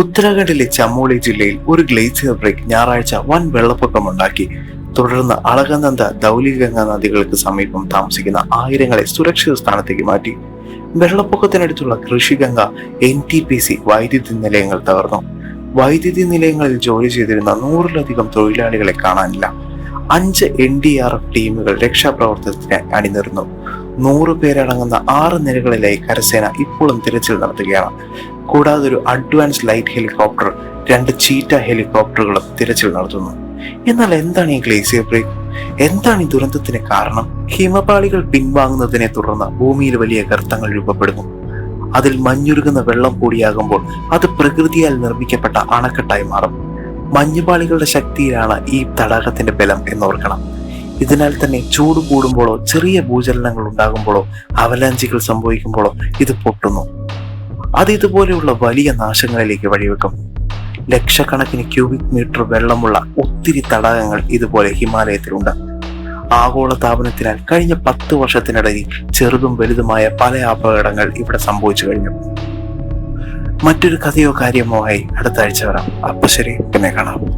ഉത്തരാഖണ്ഡിലെ ചമോളി ജില്ലയിൽ ഒരു ഗ്ലേസിയർ ബ്രേക്ക് ഞായറാഴ്ച വൻ വെള്ളപ്പൊക്കമുണ്ടാക്കി. തുടർന്ന് അളകനന്ദ ധൗലിഗംഗ നദികൾക്ക് സമീപം താമസിക്കുന്ന ആയിരങ്ങളെ സുരക്ഷിത സ്ഥാനത്തേക്ക് മാറ്റി. വെള്ളപ്പൊക്കത്തിനടുത്തുള്ള Krishiganga N T P C വൈദ്യുതി നിലയങ്ങൾ തകർന്നു. വൈദ്യുതി നിലയങ്ങളിൽ ജോലി ചെയ്തിരുന്ന നൂറിലധികം തൊഴിലാളികളെ കാണാനില്ല. അഞ്ച് എൻ ഡി ആർ എഫ് ടീമുകൾ രക്ഷാപ്രവർത്തനത്തിന് അണിനിരുന്നു. നൂറ് പേരടങ്ങുന്ന ആറ് നിലകളിലായി കരസേന ഇപ്പോഴും തിരച്ചിൽ നടത്തുകയാണ്. കൂടാതെ ഒരു അഡ്വാൻസ് ലൈറ്റ് ഹെലികോപ്റ്റർ രണ്ട് ചീറ്റ ഹെലികോപ്റ്ററുകളും തിരച്ചിൽ നടത്തുന്നു. എന്നാൽ എന്താണ് ഈ ഗ്ലേസിയർ ബ്രേക്ക് എന്താണ് ഈ ദുരന്തത്തിന് കാരണം? ഹിമപാളികൾ പിൻവാങ്ങുന്നതിനെ തുടർന്ന് ഭൂമിയിൽ വലിയ ഗർത്തങ്ങൾ രൂപപ്പെടുന്നു. അതിൽ മഞ്ഞുരുകുന്ന വെള്ളം കൂടിയാകുമ്പോൾ അത് പ്രകൃതിയാൽ നിർമ്മിക്കപ്പെട്ട അണക്കെട്ടായി മാറും. മഞ്ഞുപാളികളുടെ ശക്തിയിലാണ് ഈ തടാകത്തിന്റെ ബലം എന്നോർക്കണം ഇതിനാൽ തന്നെ ചൂട് കൂടുമ്പോഴോ ചെറിയ ഭൂചലനങ്ങൾ ഉണ്ടാകുമ്പോഴോ അവലാഞ്ചികൾ സംഭവിക്കുമ്പോഴോ ഇത് പൊട്ടുന്നു. അത് ഇതുപോലെയുള്ള വലിയ നാശങ്ങളിലേക്ക് വഴിവെക്കും. ലക്ഷക്കണക്കിന് ക്യൂബിക് മീറ്റർ വെള്ളമുള്ള ഒത്തിരി തടാകങ്ങൾ ഇതുപോലെ ഹിമാലയത്തിലുണ്ട്. ആഗോള താപനത്തിനാൽ കഴിഞ്ഞ പത്ത് വർഷത്തിനിടയിൽ ചെറുതും വലുതുമായ പല അപകടങ്ങൾ ഇവിടെ സംഭവിച്ചു കഴിഞ്ഞു. മറ്റൊരു കഥയോ കാര്യമോ ആയി അടുത്ത ആഴ്ച വരാം. അപ്പൊ ശരി പിന്നെ കാണാം.